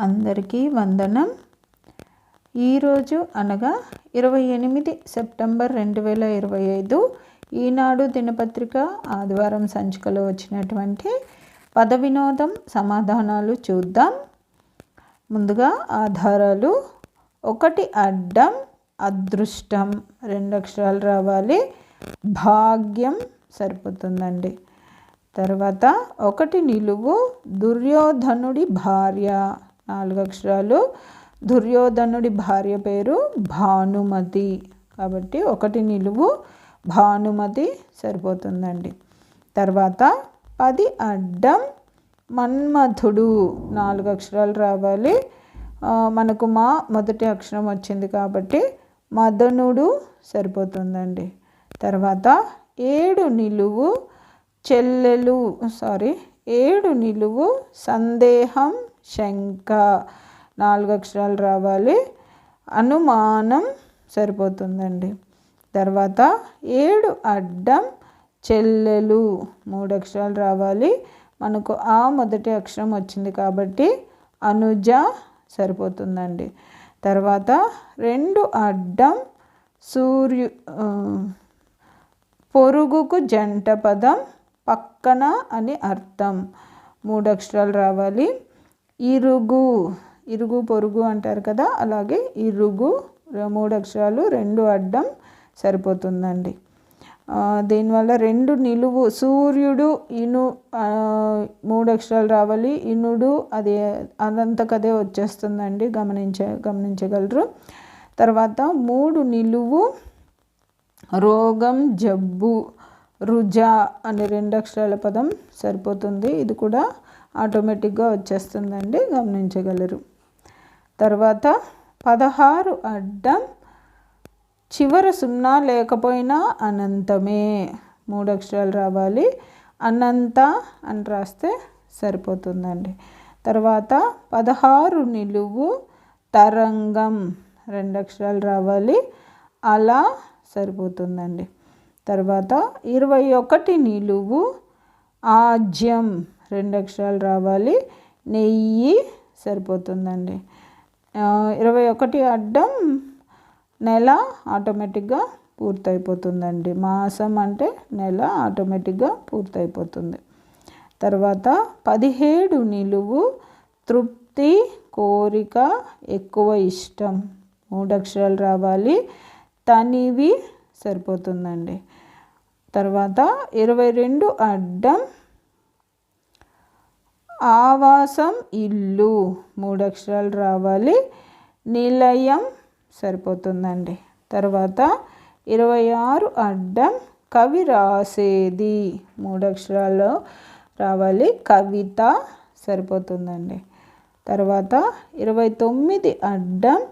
అందరికీ వందనం. ఈరోజు అనగా ఇరవై ఎనిమిది సెప్టెంబర్ రెండు వేల ఇరవై ఐదు ఈనాడు దినపత్రిక ఆదివారం సంచికలో వచ్చినటువంటి పద వినోదం సమాధానాలు చూద్దాం. ముందుగా ఆధారాలు. ఒకటి అడ్డం అదృష్టం. రెండు అక్షరాలు రావాలి. భాగ్యం సరిపోతుందండి. తర్వాత ఒకటి నిలువు దుర్యోధనుడి భార్య. నాలుగు అక్షరాలు దుర్యోధనుడి భార్య పేరు భానుమతి. కాబట్టి ఒకటి నిలువు భానుమతి సరిపోతుందండి. తర్వాత పది అడ్డం మన్మథుడు నాలుగు అక్షరాలు రావాలి మనకు మా మొదటి అక్షరం వచ్చింది కాబట్టి మదనుడు సరిపోతుందండి. తర్వాత ఏడు నిలువు చెల్లెలు సారీ ఏడు నిలువు సందేహం శంఖ నాలుగు అక్షరాలు రావాలి. అనుమానం సరిపోతుందండి. తర్వాత ఏడు అడ్డం చెల్లెలు మూడు అక్షరాలు రావాలి. మనకు ఆ మొదటి అక్షరం వచ్చింది కాబట్టి అనుజ సరిపోతుందండి. తర్వాత రెండు అడ్డం సూర్యు పొరుగుకు జంట పదం పక్కన అని అర్థం. మూడు అక్షరాలు రావాలి. ఇరుగు ఇరుగు పొరుగు అంటారు కదా అలాగే ఇరుగు మూడు అక్షరాలు రెండు అడ్డం సరిపోతుందండి. దీనివల్ల రెండు నిలువు సూర్యుడు ఇను మూడు అక్షరాలు రావాలి ఇనుడు అది అదంతకదే వచ్చేస్తుందండి గమనించ గమనించగలరు. తర్వాత మూడు నిలువు రోగం జబ్బు రుజా అనే రెండు అక్షరాల పదం సరిపోతుంది. ఇది కూడా ఆటోమేటిక్గా వచ్చేస్తుందండి గమనించగలరు. తర్వాత పదహారు అడ్డం చివర సున్నా లేకపోయినా అనంతమే. మూడు అక్షరాలు రావాలి. అనంత అని రాస్తే సరిపోతుందండి. తర్వాత పదహారు నిలువు తరంగం రెండు అక్షరాలు రావాలి. అలా సరిపోతుందండి. తర్వాత ఇరవై ఒకటి నిలువు ఆజ్యం రెండు అక్షరాలు రావాలి. నెయ్యి సరిపోతుందండి. ఇరవై ఒకటి అడ్డం నెల ఆటోమేటిక్గా పూర్తయిపోతుందండి. మాసం అంటే నెల ఆటోమేటిక్గా పూర్తయిపోతుంది. తర్వాత పదిహేడు నిలువు తృప్తి కోరిక ఎక్కువ ఇష్టం. మూడు అక్షరాలు రావాలి. తనివి సరిపోతుందండి. తర్వాత ఇరవై రెండు అడ్డం ఆవాసం ఇల్లు. మూడు అక్షరాలు రావాలి. నిలయం సరిపోతుందండి. తర్వాత ఇరవై ఆరు అడ్డం కవి రాసేది. మూడు అక్షరాలు రావాలి. కవిత సరిపోతుందండి. తర్వాత ఇరవై తొమ్మిది అడ్డం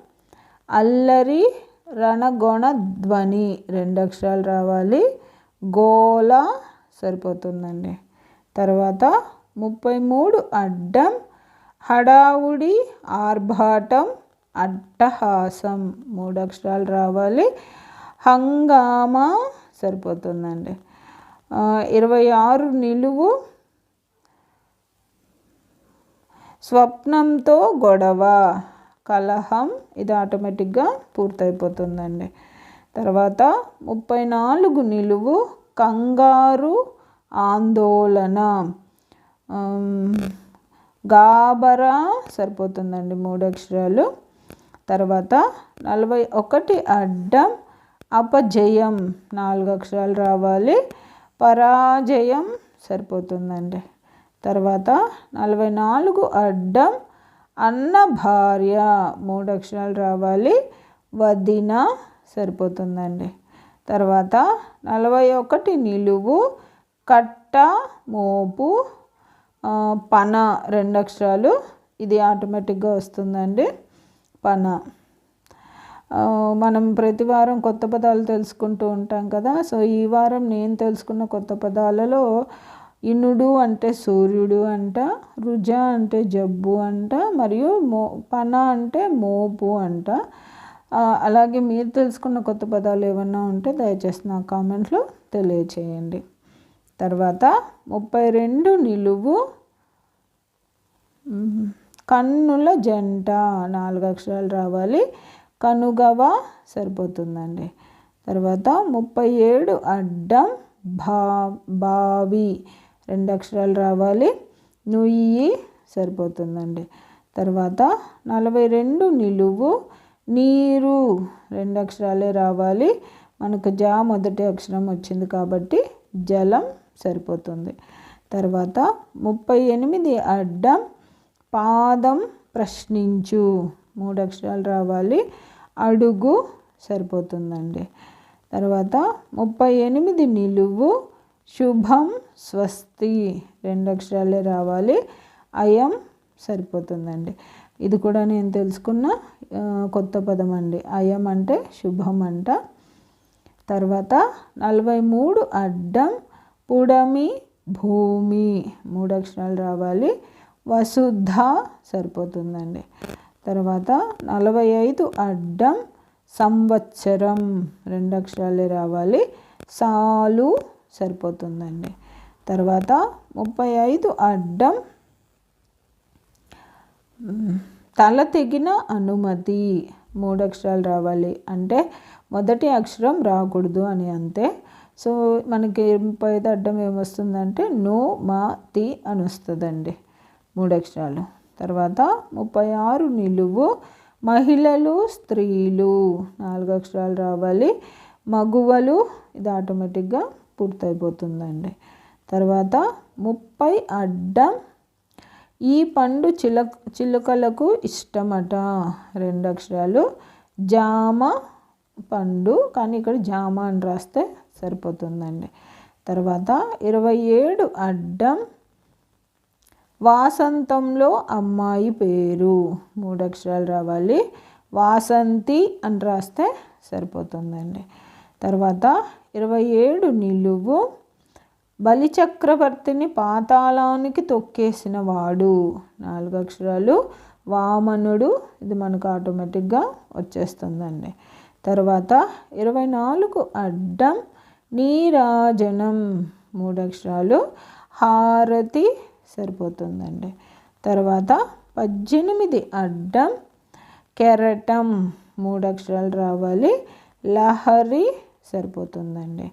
అల్లరి రణగొణ ధ్వని. రెండు అక్షరాలు రావాలి. గోల సరిపోతుందండి. తర్వాత ముప్పై మూడు అడ్డం హడావుడి ఆర్భాటం అట్టహాసం. మూడు అక్షరాలు రావాలి. హంగామా సరిపోతుందండి. ఇరవై ఆరు నిలువు. స్వప్నంతో గొడవ కలహం ఇది ఆటోమేటిక్గా పూర్తయిపోతుందండి. తర్వాత ముప్పై నాలుగు నిలువు కంగారు ఆందోళన. గాబరా సరిపోతుందండి మూడు అక్షరాలు. తర్వాత నలభై ఒకటి అడ్డం అపజయం నాలుగు అక్షరాలు రావాలి. పరాజయం సరిపోతుందండి. తర్వాత నలభై నాలుగు అడ్డం అన్న భార్య మూడు అక్షరాలు రావాలి. వదిన సరిపోతుందండి. తర్వాత నలభై ఒకటి నిలువు కట్ట మోపు పన రెండు అక్షరాలు. ఇది ఆటోమేటిక్గా వస్తుందండి. పన. మనం ప్రతి వారం కొత్త పదాలు తెలుసుకుంటూ ఉంటాం కదా. సో ఈ వారం నేను తెలుసుకున్న కొత్త పదాలలో ఇనుడు అంటే సూర్యుడు అంట రుజ అంటే జబ్బు అంట మరియు మో పన అంటే మోపు అంట. అలాగే మీరు తెలుసుకున్న కొత్త పదాలు ఏమన్నా ఉంటే దయచేసి నా కామెంట్లో తెలియచేయండి. తర్వాత ముప్పై రెండు నిలువు కన్నుల జంట నాలుగు అక్షరాలు రావాలి. కనుగవ సరిపోతుందండి. తర్వాత ముప్పై ఏడు అడ్డం భా బావి రెండు అక్షరాలు రావాలి. నుయ్యి సరిపోతుందండి. తర్వాత నలభై రెండు నిలువు నీరు రెండు అక్షరాలే రావాలి. మనకు జా మొదటి అక్షరం వచ్చింది కాబట్టి జలం సరిపోతుంది. తర్వాత ముప్పై ఎనిమిది అడ్డం పాదం ప్రశ్నించు. మూడు అక్షరాలు రావాలి. అడుగు సరిపోతుందండి. తర్వాత ముప్పై ఎనిమిది నిలువు శుభం స్వస్తి రెండు అక్షరాలే రావాలి. అయం సరిపోతుందండి. ఇది కూడా నేను తెలుసుకున్న కొత్త పదం అండి. అయం అంటే శుభం అంట. తర్వాత నలభై మూడు అడ్డం పుడమి భూమి. మూడు అక్షరాలు రావాలి. వసుధ సరిపోతుందండి. తర్వాత నలభై ఐదు అడ్డం సంవత్సరం. రెండు అక్షరాలే రావాలి. సాలు సరిపోతుందండి. తర్వాత ముప్పై ఐదు అడ్డం తల తెగిన అనుమతి. మూడు అక్షరాలు రావాలి. అంటే మొదటి అక్షరం రాకూడదు అని అంతే. సో మనకి ముప్పై ఐదు అడ్డం ఏమొస్తుందంటే నో మా తి అని వస్తుందండి. మూడు అక్షరాలు. తర్వాత ముప్పై ఆరు నిలువు మహిళలు స్త్రీలు. నాలుగు అక్షరాలు రావాలి. మగువలు ఇది ఆటోమేటిక్గా పూర్తయిపోతుందండి. తర్వాత ముప్పై అడ్డం ఈ పండు చిలక చిలుకలకు ఇష్టమట. రెండు అక్షరాలు. జామ పండు కానీ ఇక్కడ జామ అని రాస్తే సరిపోతుందండి. తర్వాత ఇరవై ఏడు అడ్డం వాసంతంలో అమ్మాయి పేరు. మూడు అక్షరాలు రావాలి. వాసంతి అని రాస్తే సరిపోతుందండి. తర్వాత ఇరవై ఏడు నిలువు బలిచక్రవర్తిని పాతాళానికి తొక్కేసిన వాడు. నాలుగు అక్షరాలు వామనుడు. ఇది మనకు ఆటోమేటిక్గా వచ్చేస్తుందండి. తర్వాత ఇరవై నాలుగు అడ్డం నీరాజనం. మూడు అక్షరాలు. హారతి సరిపోతుందండి. తర్వాత పద్దెనిమిది అడ్డం కెరటం. మూడు అక్షరాలు రావాలి. లహరి సరిపోతుందండి.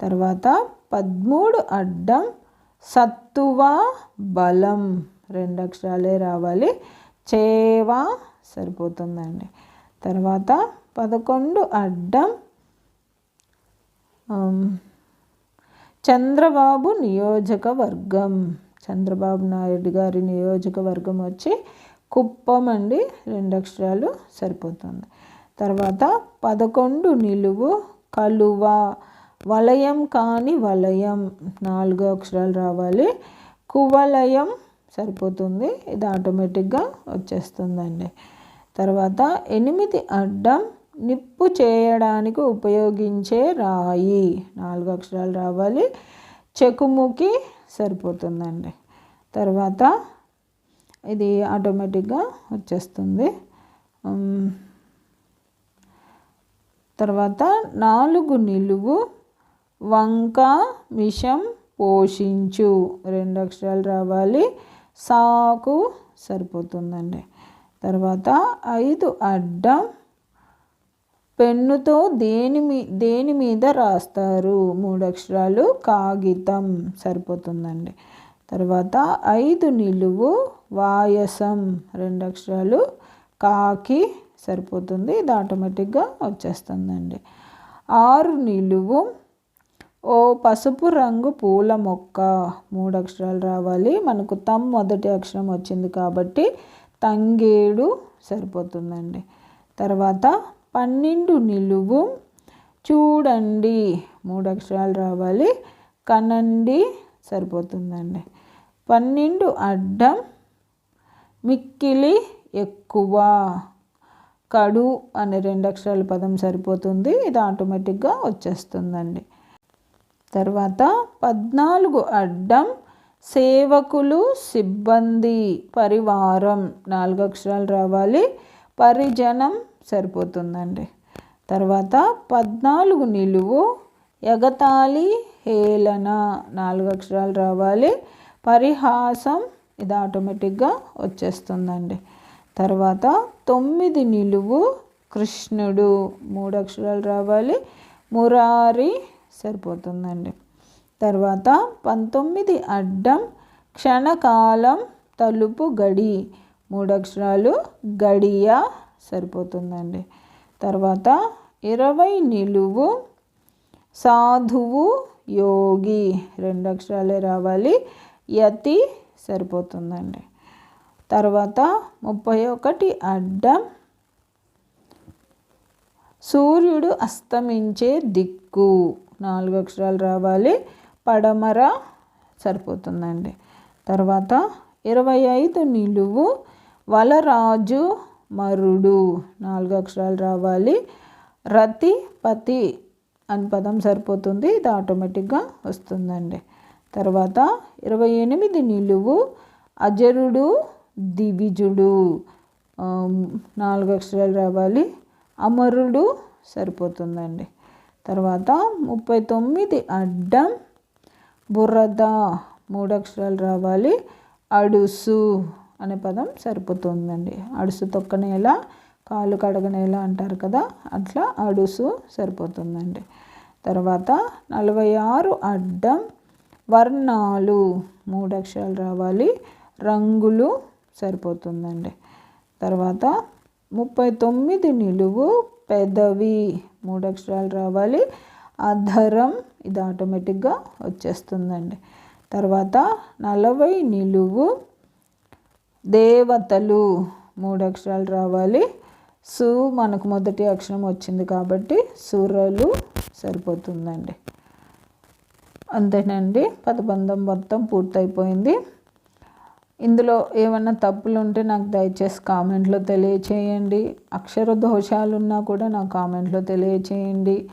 తర్వాత పదమూడు అడ్డం సత్తువ బలం. రెండు అక్షరాలే రావాలి. చేవా సరిపోతుందండి. తర్వాత పదకొండు అడ్డం చంద్రబాబు నియోజకవర్గం. చంద్రబాబు నాయుడు గారి నియోజకవర్గం వచ్చి కుప్పం అండి. రెండు అక్షరాలు సరిపోతుంది. తర్వాత పదకొండు నిలువు కలువ. వలయం కాని వలయం. నాలుగు అక్షరాలు రావాలి. కువలయం సరిపోతుంది. ఇది ఆటోమేటిక్గా వచ్చేస్తుందండి. తర్వాత ఎనిమిది అడ్డం నిప్పు చేయడానికి ఉపయోగించే రాయి. నాలుగు అక్షరాలు రావాలి. చెకుముకి సరిపోతుందండి. తర్వాత ఇది ఆటోమేటిక్గా వచ్చేస్తుంది. తర్వాత నాలుగు నిలువు వంక మిషం పోషించు. రెండు అక్షరాలు రావాలి. సాకు సరిపోతుందండి. తర్వాత ఐదు అడ్డం పెన్నుతో దేని మీ దేని మీద రాస్తారు? మూడు అక్షరాలు కాగితం. సరిపోతుందండి. తర్వాత ఐదు నిలువు వాయసం. రెండు అక్షరాలు కాకి. సరిపోతుంది. ఇది ఆటోమేటిక్గా వచ్చేస్తుందండి. ఆరు నిలువు ఓ పసుపు రంగు పూల మొక్క. మూడు అక్షరాలు రావాలి. మనకు తమ్ మొదటి అక్షరం వచ్చింది కాబట్టి తంగేడు సరిపోతుందండి. తర్వాత పన్నెండు నిలువు. చూడండి. మూడు అక్షరాలు రావాలి. కనండి. సరిపోతుందండి. పన్నెండు అడ్డం. మిక్కిలి ఎక్కువ. కడు అనే రెండు అక్షరాల పదం సరిపోతుంది. ఇది ఆటోమేటిక్గా వచ్చేస్తుందండి. తర్వాత పద్నాలుగు అడ్డం. సేవకులు సిబ్బంది పరివారం. నాలుగు అక్షరాలు రావాలి. పరిజనం సరిపోతుందండి. తర్వాత పద్నాలుగు నిలువు ఎగతాళి హేళన నాలుగు అక్షరాలు రావాలి. పరిహాసం ఇది ఆటోమేటిక్గా వచ్చేస్తుందండి. తర్వాత తొమ్మిది నిలువు కృష్ణుడు మూడు అక్షరాలు రావాలి. మురారి సరిపోతుందండి. తర్వాత పంతొమ్మిది అడ్డం క్షణకాలం తలుపు గడి మూడు అక్షరాలు గడియ సరిపోతుందండి. తర్వాత ఇరవై నిలువు సాధువు యోగి రెండు అక్షరాలే రావాలి. యతి సరిపోతుందండి. తర్వాత ముప్పై ఒకటి అడ్డం. సూర్యుడు అస్తమించే దిక్కు నాలుగు అక్షరాలు రావాలి. పడమర సరిపోతుందండి. తర్వాత ఇరవై ఐదు నిలువు వలరాజు మరుడు. నాలుగు అక్షరాలు రావాలి. రతి పతి అని పదం సరిపోతుంది. ఇది ఆటోమేటిక్గా వస్తుందండి. తర్వాత ఇరవై ఎనిమిది నిలువు. అజరుడు దివిజుడు. నాలుగు అక్షరాలు రావాలి. అమరుడు సరిపోతుందండి. తర్వాత ముప్పై తొమ్మిది అడ్డం. బుర్రద మూడు అక్షరాలు రావాలి. అడుసు. అనే పదం సరిపోతుందండి. అడుసు తొక్కనేలా కాలు కడగనేలా అంటారు కదా అట్లా అడుసు సరిపోతుందండి. తర్వాత నలభై ఆరు అడ్డం వర్ణాలు మూడు అక్షరాలు రావాలి రంగులు సరిపోతుందండి. తర్వాత ముప్పై తొమ్మిది నిలువు పెదవి మూడు అక్షరాలు రావాలి అధరం ఇది ఆటోమేటిక్గా వచ్చేస్తుందండి. తర్వాత నలభై నిలువు దేవతలు మూడు అక్షరాలు రావాలి. సు మనకు మొదటి అక్షరం వచ్చింది కాబట్టి సురలు సరిపోతుందండి. అంతేనండి. పదబంధం మొత్తం పూర్తయిపోయింది. ఇందులో ఏమన్నా తప్పులు ఉంటే నాకు దయచేసి కామెంట్లో తెలియచేయండి. అక్షర దోషాలు ఉన్నా కూడా నా కామెంట్లో తెలియచేయండి.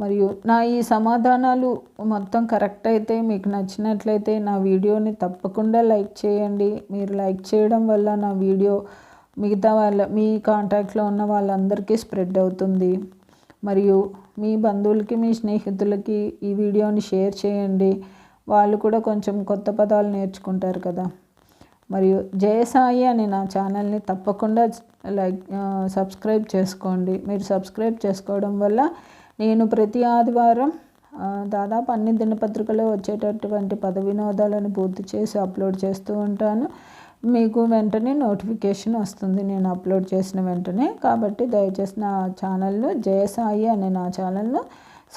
మరియు నా ఈ సమాధానాలు మొత్తం కరెక్ట్ అయితే మీకు నచ్చినట్లయితే నా వీడియోని తప్పకుండా లైక్ చేయండి. మీరు లైక్ చేయడం వల్ల నా వీడియో మిగతా వాళ్ళ మీ కాంటాక్ట్లో ఉన్న వాళ్ళందరికీ స్ప్రెడ్ అవుతుంది. మరియు మీ బంధువులకి మీ స్నేహితులకి ఈ వీడియోని షేర్ చేయండి. వాళ్ళు కూడా కొంచెం కొత్త పదాలు నేర్చుకుంటారు కదా. మరియు జయసాయి అనే నా ఛానల్ని తప్పకుండా లైక్ సబ్స్క్రైబ్ చేసుకోండి. మీరు సబ్స్క్రైబ్ చేసుకోవడం వల్ల నేను ప్రతి ఆదివారం దాదాపు అన్ని దినపత్రికలో వచ్చేటటువంటి పద వినోదాలను పూర్తి చేసి అప్లోడ్ చేస్తూ ఉంటాను. మీకు వెంటనే నోటిఫికేషన్ వస్తుంది. నేను అప్లోడ్ చేసిన వెంటనే. కాబట్టి దయచేసి నా ఛానల్లో జయసాయి అనే నా ఛానల్ను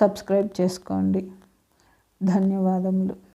సబ్స్క్రైబ్ చేసుకోండి. ధన్యవాదములు.